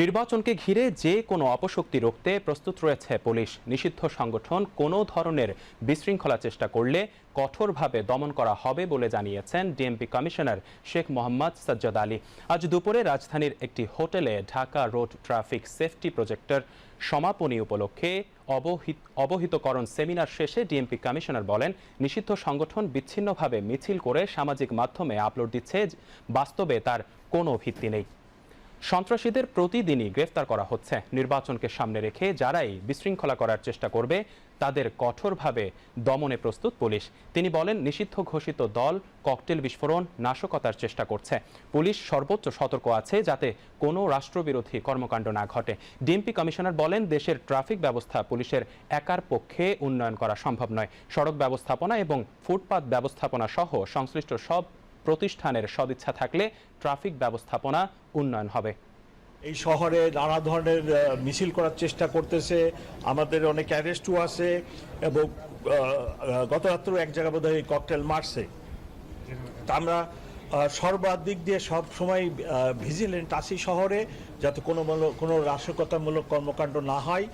নির্বাচনকে ঘিরে যে কোনো অপশক্তি রুখতে প্রস্তুত রয়েছে পুলিশ। নিষিদ্ধ সংগঠন কোনো ধরনের বিশৃঙ্খলা চেষ্টা করলে কঠোরভাবে দমন করা হবে বলে জানিয়েছেন ডিএমপি কমিশনার শেখ মোহাম্মদ সাজ্জাদ আলী। আজ দুপুরে রাজধানীর একটি হোটেলে ঢাকা রোড ট্রাফিক সেফটি প্রজেক্টের সমাপনী উপলক্ষে অবহিত অবহিতকরণ সেমিনার শেষে ডিএমপি কমিশনার বলেন, নিষিদ্ধ সংগঠন বিচ্ছিন্নভাবে মিছিল করে সামাজিক মাধ্যমে আপলোড দিচ্ছে, বাস্তবে তার কোনো ভিত্তি নেই। সন্ত্রাসীদের প্রতিদিনই গ্রেফতার করা হচ্ছে। নির্বাচনকে সামনে রেখে যারাই বিশৃঙ্খলা করার চেষ্টা করবে, তাদের কঠোরভাবে দমনে প্রস্তুত পুলিশ। তিনি বলেন, নিষিদ্ধ ঘোষিত দল ককটেল বিস্ফোরণ, নাশকতার চেষ্টা করছে। পুলিশ সর্বোচ্চ সতর্ক আছে যাতে কোনো রাষ্ট্রবিরোধী কর্মকাণ্ড না ঘটে। ডিএমপি কমিশনার বলেন, দেশের ট্রাফিক ব্যবস্থা পুলিশের একার পক্ষে উন্নয়ন করা সম্ভব নয়। সড়ক ব্যবস্থাপনা এবং ফুটপাত ব্যবস্থাপনা সহ সংশ্লিষ্ট সব প্রতিষ্ঠানের সদিচ্ছা থাকলে ট্রাফিক ব্যবস্থাপনা উন্নয়ন হবে। এই শহরে নানা ধরনের মিছিল করার চেষ্টা করতেছে। আমাদের অনেক অ্যারেস্টও আছে এবং গত রাত্রেও এক জায়গা বোধহয় ককটেল মারছে। আমরা সর্বাধিক দিয়ে সব সময় ভিজিলেন্ট আছি শহরে, যাতে কোনো কোনো নাশকতামূলক কর্মকাণ্ড না হয়।